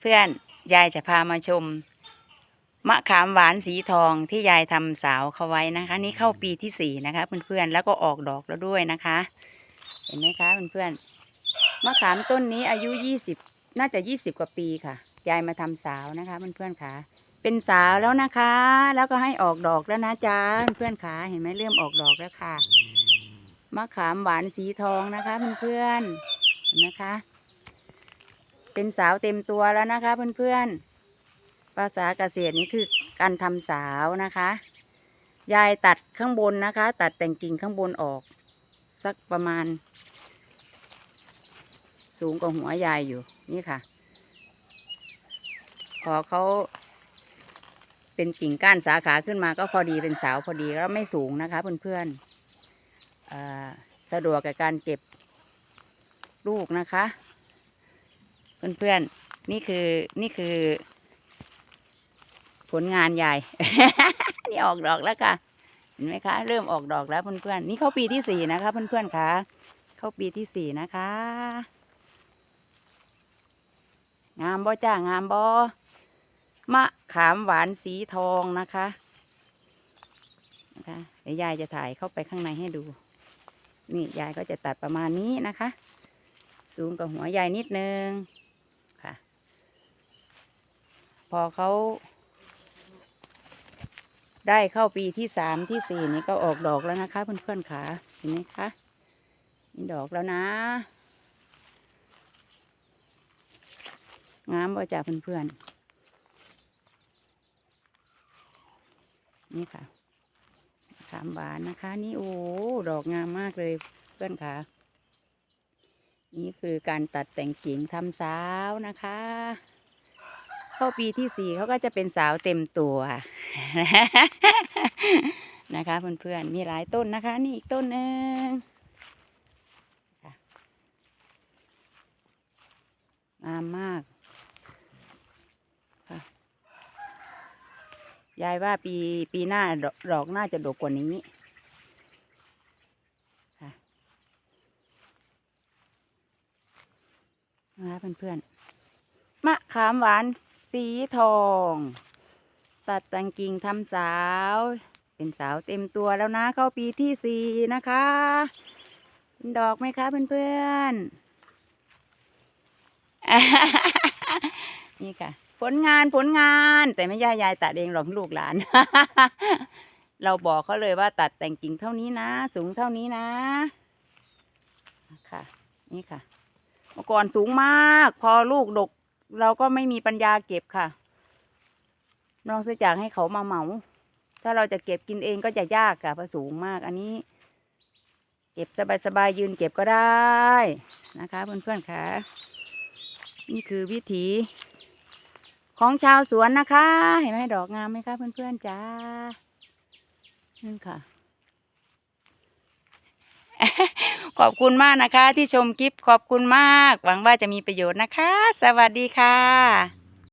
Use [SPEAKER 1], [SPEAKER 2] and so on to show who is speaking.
[SPEAKER 1] เพื่อนๆ ยายจะพามาชม มะขามหวานสีทองที่ยายทำสาวเขาไว้นะคะ นี่เข้าปีที่สี่นะคะเพื่อนๆ แล้วก็ออกดอกแล้วด้วยนะคะ เห็นไหมคะเพื่อนๆ มะขามต้นนี้อายุยี่สิบน่าจะยี่สิบกว่าปีค่ะ ยายมาทำสาวนะคะเพื่อนๆค่ะ เป็นสาวแล้วนะคะ แล้วก็ให้ออกดอกแล้วนะจ๊ะเพื่อนๆค่ะ เห็นไหมเริ่มออกดอกแล้วค่ะ มะขามหวานสีทองนะคะเพื่อนๆ เห็นไหมคะ เป็นสาวเต็มตัวแล้วนะคะ เพื่อนๆ ภาษาเกษตรนี้คือการทำสาวนะคะ ยายตัดข้างบนนะคะ ตัดแต่งกิ่งข้างบนออก สักประมาณ สูงกว่าหัวยายอยู่นี่ค่ะ พอเขาเป็นกิ่งก้านสาขาขึ้นมาก็พอดีเป็นสาวพอดีแล้วไม่สูงนะคะ เพื่อนๆสะดวกกับการเก็บลูกนะคะ เพื่อนๆ นี่คือนี่คือ ผลงานใหญ่ นี่ออกดอกแล้วค่ะ เห็นไหมคะ เริ่มออกดอกแล้วเพื่อนๆ นี่เข้าปีที่สี่นะคะ เพื่อนๆค่ะ เข้าปีที่สี่นะคะ งามบ่จ้างามบ่มะขามหวานสีทองนะคะนะคะเดี๋ยวยายจะถ่ายเข้าไปข้างในให้ดู นี่ยายก็จะตัดประมาณนี้นะคะ สูงกับหัวยายนิดนึง อเขาได้เข้าปีที่สามที่สี่นี่ก็ออกดอกแล้วนะคะ เพื่อนๆค่ะเห็นไหมคะมีดอกแล้วนะงามบ่จ้าเพื่อนๆนี่ค่ะขามหวานนะคะ นี่โอ้ดอกงามมากเลยเพื่อนค่ะ นี่คือการตัดแต่งกิ่งทำสาวนะคะ เข้าปีที่สี่เขาก็จะเป็นสาวเต็มตัวนะคะเพื่อนๆมีหลายต้นนะคะ นี่อีกต้นหนึ่งงามมากยายว่าปีปีหน้าดอกดอกน่าจะดกกว่านี้นะคะเพื่อนๆมะขามหวาน สีทอง ตัดแต่งกิ่งทำสาว เป็นสาวเต็มตัวแล้วนะ เข้าปีที่สี่นะคะเป็นดอกไหมคะเพื่อนๆ นี่ค่ะ ผลงานผลงาน แต่ไม่ย่ายายตัดเองหรอกลูกหลาน เราบอกเขาเลยว่าตัดแต่งกิ่งเท่านี้นะ สูงเท่านี้นะค่ะ นี่ค่ะเมื่อก่อนสูงมาก พอลูกดก เราก็ไม่มีปัญญาเก็บค่ะนอกจากให้เขามาเหมา ถ้าเราจะเก็บกินเองก็จะยากค่ะเพราะสูงมาก อันนี้ เก็บสบายๆยืนเก็บก็ได้นะคะ เพื่อนๆค่ะ นี่คือวิถีของชาวสวนนะคะ เห็นไหมดอกงามไหมคะเพื่อนๆจ้านั่นค่ะ ขอบคุณมากนะคะ ที่ชมคลิปขอบคุณมาก หวังว่าจะมีประโยชน์นะคะ สวัสดีค่ะ